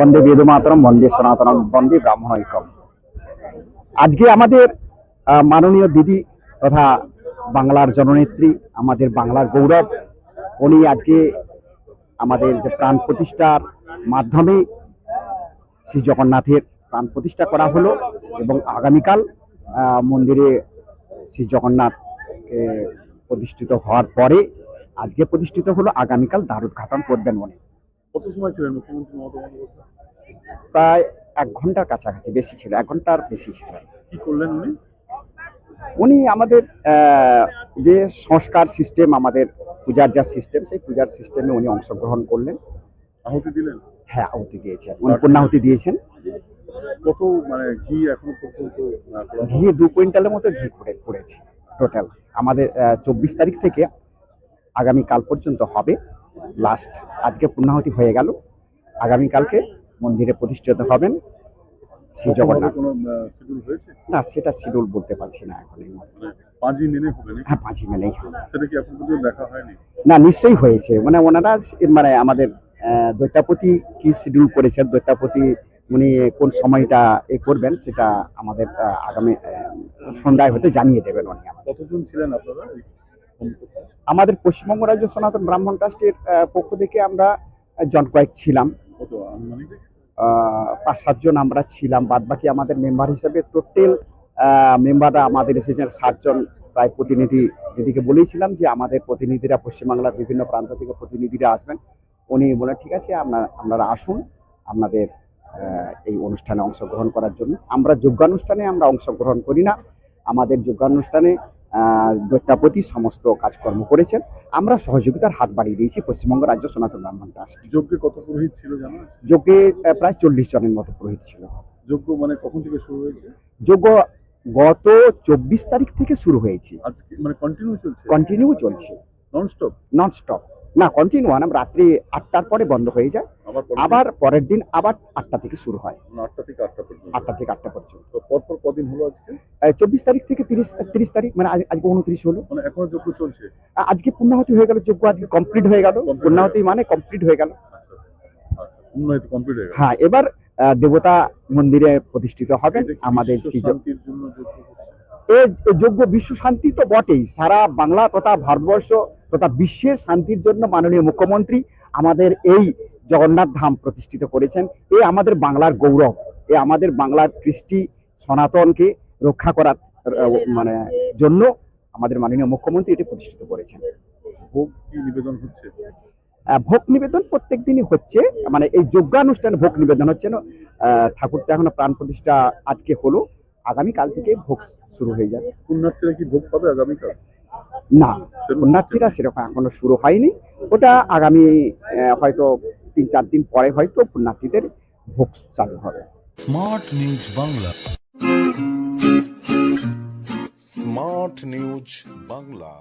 বন্দে বেদু মাতরম বন্দে সনাতনম, বন্দে ব্রাহ্মণ ঐক্যম আজকে আমাদের মাননীয় দিদি তথা বাংলার জননেত্রী, আমাদের বাংলার গৌরব, উনি আজকে আমাদের যে প্রাণ প্রতিষ্ঠার মাধ্যমে শ্রী জগন্নাথের প্রাণ প্রতিষ্ঠা করা হলো এবং আগামীকাল মন্দিরে শ্রী জগন্নাথকে প্রতিষ্ঠিত হওয়ার পরে আজকে প্রতিষ্ঠিত হলো, আগামীকাল দ্বারোদ্ঘাটন করবেন উনি। কত সময় ছিলেন মুখ্যমন্ত্রী মমতা বন্দ্যোপাধ্যায় প্রায় এক ঘণ্টার কাছাকাছি বেশি ছিল এক ঘণ্টার বেশি ছিল। কি করলেন উনি? উনি আমাদের যে সংস্কার সিস্টেম আমাদের পূজার যা সিস্টেম সেই পূজার সিস্টেমে উনি অংশগ্রহণ করলেন। আহুতি দিলেন? হ্যাঁ আহুতি দিয়েছেন। উনি পূর্ণাহুতি দিয়েছেন। কত মানে ঘি এখনও পর্যন্ত ঘি দু কুইন্টালের মতো ঘি করে করেছে টোটাল আমাদের চব্বিশ তারিখ থেকে আগামী কাল পর্যন্ত হবে। লাস্ট আজকে পূর্ণাহুতি হয়ে গেল। আগামীকালকে মন্দিরে প্রতিষ্ঠিত হবেন শ্রী জগন্নাথ। না সেটা শিডিউল বলতে পারছি না এখন। মানে পাঁচই মেনে হ্যাঁ পাঁচই মেলেই হবে। সেটা কি এখন দেখা হয়নি? না নিশ্চয়ই হয়েছে। মানে ওনারা মানে আমাদের দৈতাপতি কি শিডিউল করেছেন দৈতাপতি উনি কোন সময়টা এ করবেন সেটা আমাদের আগামী সন্ধ্যায় হতে জানিয়ে দেবেন উনি আমাদের। কতজন ছিলেন আপনারা? আমাদের পশ্চিমবঙ্গ রাজ্য সনাতন ব্রাহ্মণ ট্রাস্টের পক্ষ থেকে আমরা জন কয়েক ছিলাম। পাঁচ সাতজন আমরা ছিলাম। বাদ বাকি আমাদের মেম্বার হিসাবে টোটাল মেম্বাররা আমাদের এসেছেন ষাটজন প্রায় প্রতিনিধি দিদিকে বলেছিলাম যে আমাদের প্রতিনিধিরা পশ্চিমবাংলার বিভিন্ন প্রান্ত থেকে প্রতিনিধিরা আসবেন। উনি বলে ঠিক আছে আপনারা আপনারা আসুন আপনাদের এই অনুষ্ঠানে অংশগ্রহণ করার জন্য। আমরা যোগ্যানুষ্ঠানে আমরা অংশগ্রহণ করি না। আমাদের যোগ্যানুষ্ঠানে দৈত্যাপতি সমস্ত কাজকর্ম করেছেন। আমরা সহযোগিতার হাত বাড়িয়ে দিয়েছি পশ্চিমবঙ্গ রাজ্য সনাতন ব্রাহ্মণ ট্রাস্ট। যজ্ঞে কত পুরোহিত ছিল জানা? যজ্ঞে প্রায় চল্লিশ জনের মতো পুরোহিত ছিল। যজ্ঞ মানে কখন থেকে শুরু হয়েছে? যজ্ঞ গত চব্বিশ তারিখ থেকে শুরু হয়েছে। আজকে মানে কন্টিনিউ চলছে? কন্টিনিউ চলছে। নন স্টপ নন স্টপ না কন্টিনিউ না রাত্রি আটটার পরে বন্ধ হয়ে যায়। আবার পরের দিন আবার আটটা থেকে শুরু হয়। আটটা থেকে আটটা পর্যন্ত। আটটা থেকে আটটা পর্যন্ত। পরপর কদিন হলো আজকে? চব্বিশ তারিখ থেকে তিরিশ তিরিশ তারিখ মানে আজ- আজকে উনত্রিশ হলো। মানে এখনও যজ্ঞ চলছে? আজকে পূর্ণাহতি হয়ে গেল যোগ্য আজকে কমপ্লিট হয়ে গেল। পূর্ণাহতি মানে কমপ্লিট হয়ে গেল। আচ্ছা আচ্ছা কমপ্লিট হয়ে গেছে হ্যাঁ এবার দেবতা মন্দিরে প্রতিষ্ঠিত হবেন কি আমাদের বিশ্ব শ্রী জ- শান্তির জন্য যজ্ঞ হচ্ছে? এ যোগ্য বিশ্ব শান্তি তো বটেই। সারা বাংলা তথা ভারতবর্ষ তথা বিশ্বের শান্তির জন্য মাননীয় মুখ্যমন্ত্রী আমাদের এই জগন্নাথ ধাম প্রতিষ্ঠিত করেছেন। এ আমাদের বাংলার গৌরব। এ আমাদের বাংলার কৃষ্টি সনাতনকে রক্ষা করার মানে জন্য আমাদের মাননীয় মুখ্যমন্ত্রী এটি প্রতিষ্ঠিত করেছেন। ভোগ নিবেদন হচ্ছে? ভোগ নিবেদন প্রত্যেক দিনই হচ্ছে। মানে এই যোগ্যানুষ্ঠানে ভোগ নিবেদন হচ্ছে ঠাকুর তো এখনও প্রাণ প্রতিষ্ঠা আজকে হলো। আগামী কাল থেকে ভোগ শুরু হয়ে যাবে। পুণ্যার্থীরা কি ভোগ পাবে আগামীকাল? না পুণ্যার্থীরা সেরকম এখনও শুরু হয়নি। ওটা আগামী হয়তো তিন চার দিন পরে হয়তো পুণ্যার্থীদের ভোগ চালু হবে। Smart news Bangla. Smart news Bangla.